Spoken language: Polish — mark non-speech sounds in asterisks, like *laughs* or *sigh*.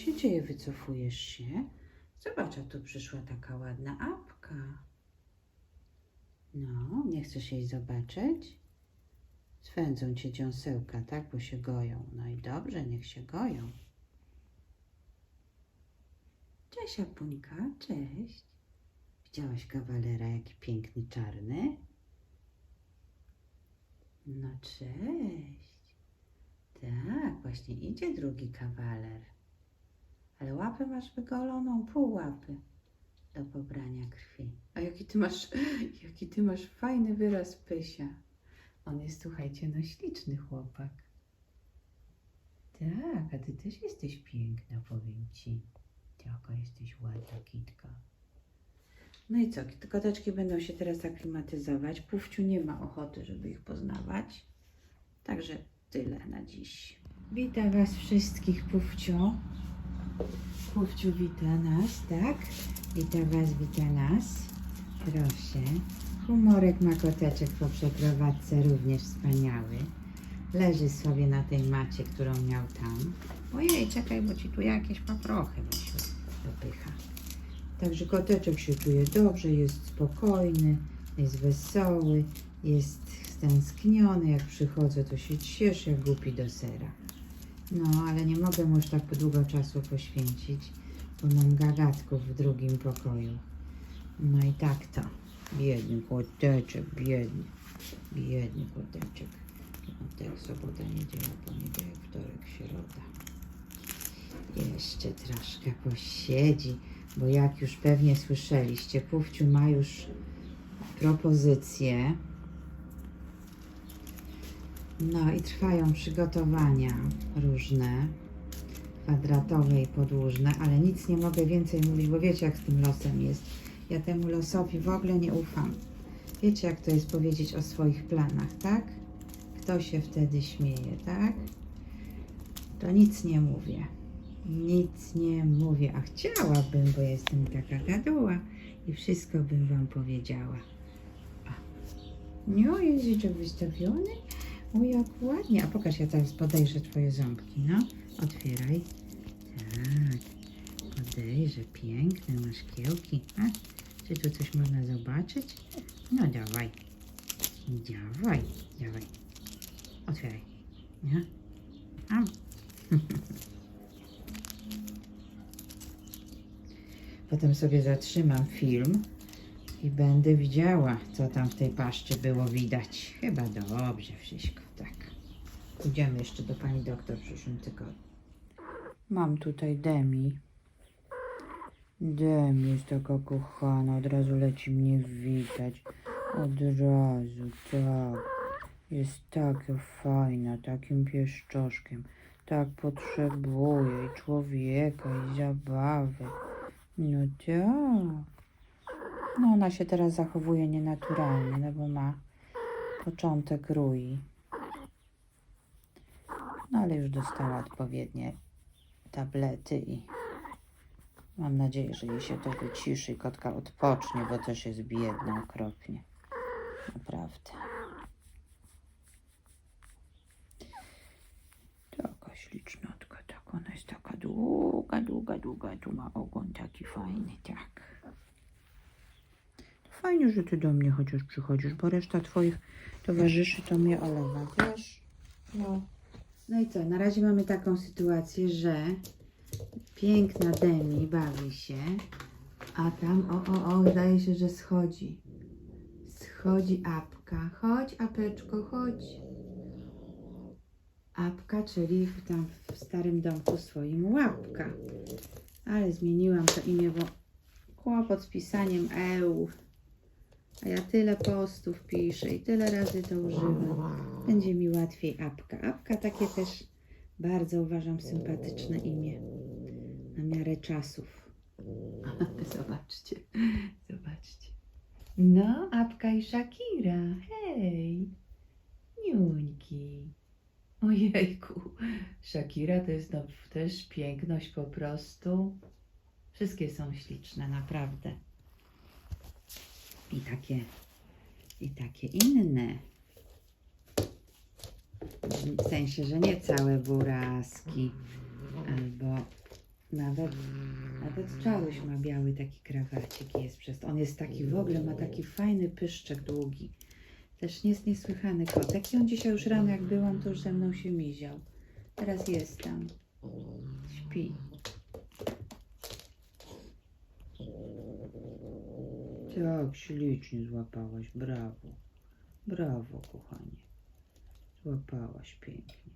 się dzieje? Wycofujesz się? Zobacz, a tu przyszła taka ładna apka. No, nie chcesz jej zobaczyć? Swędzą cię dziąsełka, tak? Bo się goją. No i dobrze, niech się goją. Cześć, Apuńka, cześć. Widziałaś kawalera, jaki piękny, czarny? No cześć. Tak, właśnie idzie drugi kawaler. Ale łapę masz wygoloną, pół łapy do pobrania krwi. A jaki ty masz, *laughs* jaki ty masz fajny wyraz pysia. On jest, słuchajcie, no śliczny chłopak. Tak, a ty też jesteś piękna, powiem ci. Jaka jesteś ładna kitka. No i co, te koteczki będą się teraz aklimatyzować. Pufciu nie ma ochoty, żeby ich poznawać. Także tyle na dziś. Witam Was wszystkich, Pufciu. Pufciu wita nas, tak? Wita Was, wita nas. Proszę. Humorek ma koteczek po przeprowadzce, również wspaniały. Leży sobie na tej macie, którą miał tam. Ojej, czekaj, bo Ci tu jakieś paprochy Basiu, dopycha. Także koteczek się czuje dobrze, jest spokojny, jest wesoły, jest stęskniony. Jak przychodzę, to się cieszy, jak głupi do sera. No, ale nie mogę mu już tak długo czasu poświęcić, bo mam gagatków w drugim pokoju. No i tak to. Biedny koteczek, biedny, biedny koteczek. Piątek, sobota, niedziela, poniedziałek, wtorek, środa. Jeszcze troszkę posiedzi, bo jak już pewnie słyszeliście, Pufciu ma już propozycję. No i trwają przygotowania różne, kwadratowe i podłużne, ale nic nie mogę więcej mówić, bo wiecie jak z tym losem jest. Ja temu losowi w ogóle nie ufam. Wiecie jak to jest powiedzieć o swoich planach, tak? Kto się wtedy śmieje, tak? To nic nie mówię. Nic nie mówię, a chciałabym, bo jestem taka gaduła i wszystko bym wam powiedziała. A. No, języczek wystawiony. O, jak ładnie. A pokaż, ja teraz podejrzę twoje ząbki, no. Otwieraj. Tak. Podejrzę, piękne masz kiełki. A, czy tu coś można zobaczyć? No, dawaj. Dawaj, dawaj. Otwieraj. Nie? A. *laughs* Potem sobie zatrzymam film i będę widziała, co tam w tej paszczy było widać. Chyba dobrze wszystko, tak. Pójdziemy jeszcze do pani doktor w przyszłym tygodniu. Mam tutaj Demi. Demi jest taka kochana, od razu leci mnie witać. Od razu, tak. Jest taka fajna, takim pieszczoszkiem. Tak potrzebuje i człowieka, i zabawy. No tak. No ona się teraz zachowuje nienaturalnie, no bo ma początek rui. No ale już dostała odpowiednie tablety i mam nadzieję, że jej się to wyciszy i kotka odpocznie, bo też jest biedna okropnie. Naprawdę. Taka ślicznotka, tak, ona jest taka długa, długa, długa, tu ma ogon taki fajny, tak. Fajnie, że ty do mnie chociaż przychodzisz, bo reszta twoich towarzyszy to mnie olewa, wiesz? No. No i co, na razie mamy taką sytuację, że piękna Demi bawi się, a tam, o, o, o, wydaje się, że schodzi. Schodzi apka. Chodź, apeczko, chodź. Apka, czyli tam w starym domku swoim łapka. Ale zmieniłam to imię, bo kłopot z pisaniem EU. A ja tyle postów piszę i tyle razy to używam. Będzie mi łatwiej apka. Apka takie też bardzo uważam sympatyczne imię. Na miarę czasów. *laughs* Zobaczcie, zobaczcie. No, Apka i Shakira. Hej, niuńki. Ojejku, Shakira to jest no, też piękność po prostu. Wszystkie są śliczne, naprawdę. I takie, i takie inne. W sensie, że nie całe burazki albo Nawet, nawet Czaruś ma biały taki krawacik jest przez On jest taki w ogóle, ma taki fajny pyszczek długi. Też jest niesłychany kotek i on dzisiaj już rano jak byłam, to już ze mną się miział. Teraz jest tam. Śpi. Tak, ślicznie złapałaś, brawo. Brawo, kochanie. Złapałaś pięknie.